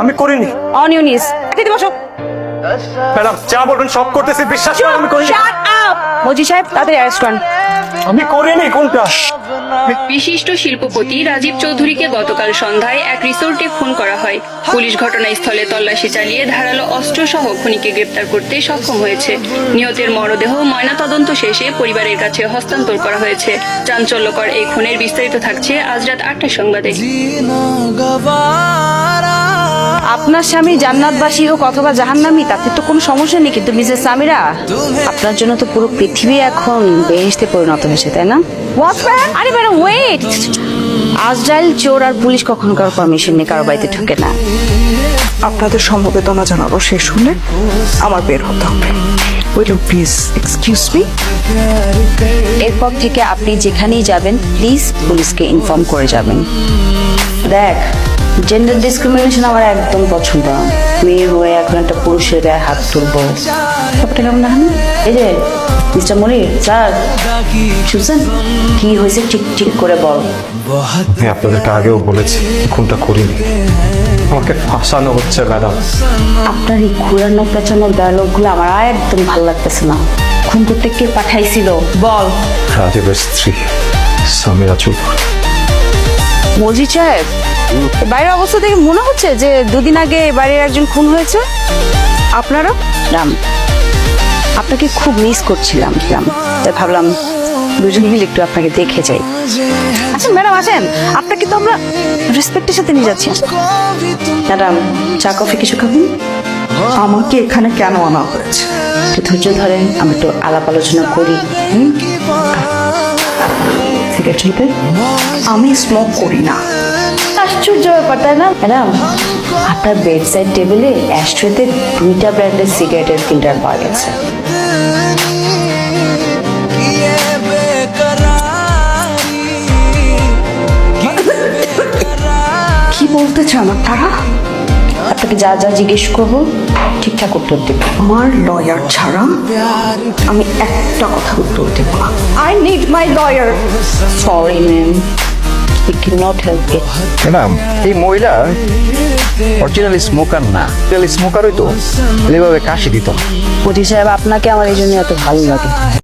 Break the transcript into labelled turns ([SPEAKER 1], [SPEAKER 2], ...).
[SPEAKER 1] আমি করিনি।
[SPEAKER 2] অন ইউনিস বসো।
[SPEAKER 1] ম্যাডাম যা বলবেন সব করতেছি বিশ্বাস করেন আমি করিনি।
[SPEAKER 2] শাট আপ মজি সাহেব তাদের অ্যারেস্ট করেন।
[SPEAKER 1] আমি করিনি কোনটা?
[SPEAKER 3] বিশিষ্ট শিল্পপতি রাজীব চৌধুরীকে গতকাল সন্ধ্যায় এক রিসোর্টে খুন করা হয়। পুলিশ ঘটনাস্থলে তল্লাশি চালিয়ে ধারালো অস্ত্র সহ খুনিকে গ্রেপ্তার করতে সক্ষম হয়েছে। নিহতের মরদেহ ময়নাতদন্ত শেষে পরিবারের কাছে হস্তান্তর করা হয়েছে। চাঞ্চল্যকর এই খুনের বিস্তারিত থাকছে আজ রাত আটটার সংবাদে।
[SPEAKER 2] আপনার স্বামী জান্নাতবাসী হোক অথবা জাহান্নামী তাতে তো কোনো সমস্যা নেই কিন্তু মিসেস সামিরা আপনার জন্য তো পুরো পৃথিবী এখন বেহেশতে পরিণত হয়েছে তাই না? আরে ম্যাডাম ওয়েট আজরাইল চোর আর পুলিশ কখনো কারও পারমিশন নিয়ে কারও বাড়িতে ঢুকে না।
[SPEAKER 4] আপনাদের সমবেদনা জানানো শেষ হলে আমার বের হতে হবে। উইল প্লিজ এক্সকিউজ মি
[SPEAKER 2] এরপর থেকে আপনি যেখানেই যাবেন প্লিজ পুলিশকে ইনফর্ম করে যাবেন। দেখ জেন্ডার ডিসক্রিমিনেশন আমার একদম পছন্দ না। মেয়ে হয়ে এখন একটা পুরুষের গায়ে হাত তুলবো। ব্যাপারটা কেমন না? এই যে মিস্টার মনির স্যার শুনছেন? কি হয়েছে? ঠিক ঠিক করে বল।
[SPEAKER 1] আমি আপনাদেরকে আগেও বলেছি খুনটা করিনি। আমাকে ফাঁসানো হচ্ছে ম্যাডাম।
[SPEAKER 2] আপনার এই ঘুরানো পেঁচানোর ডায়লগগুলো আমার একদম ভালো লাগতেছে না। খুন করতে কে পাঠাইছিল? বল।
[SPEAKER 1] রাজীবের স্ত্রী সামিরা চৌধুরী।
[SPEAKER 2] মজি সাহেব বাইরের অবস্থা দেখে মনে হচ্ছে যে দুদিন আগে বাড়ির একজন খুন হয়েছে? আপনারা রাম আপনাকে খুব মিস করছিলাম রাম। তাই ভাবলাম দুজন মিলে একটু আপনাকে দেখে যাই। আচ্ছা ম্যাডাম আসেন। আপনাকে তো আমরা রেসপেক্টের সাথে নিয়ে যাচ্ছি। ম্যাডাম চা কফি কিছু খাবেন?
[SPEAKER 4] আমাকে এখানে কেন আনা হয়েছে?
[SPEAKER 2] একটু ধৈর্য ধরেন আমি একটু আলাপ আলোচনা করি? সিগারেট নিতে
[SPEAKER 4] আমি স্মোক করি না।
[SPEAKER 2] আশ্চর্য ব্যাপার তাই না? ম্যাডাম আপনার বেড সাইড টেবিলে অ্যাস্ট্রেতে দুইটা ব্র্যান্ডের সিগারেটের ফিল্টার পাওয়া গেছে।
[SPEAKER 4] কি বলতে চান আপনারা
[SPEAKER 2] আপনাকে যা যা জিজ্ঞেস করব ঠিকঠাক উত্তর দেবে।
[SPEAKER 4] আমার লয়ার ছাড়া আমি একটা কথা উত্তর দেব I need my lawyer
[SPEAKER 2] sorry ma'am cannot help it.
[SPEAKER 5] Madam এই মহিলা অরিজিনাল স্মোকার না। অরিজিনাল স্মোকারই তো এভাবে কাশি দিত
[SPEAKER 2] পতি সাহেব আপনাকে আমার এই জন্য এত ভালো লাগে।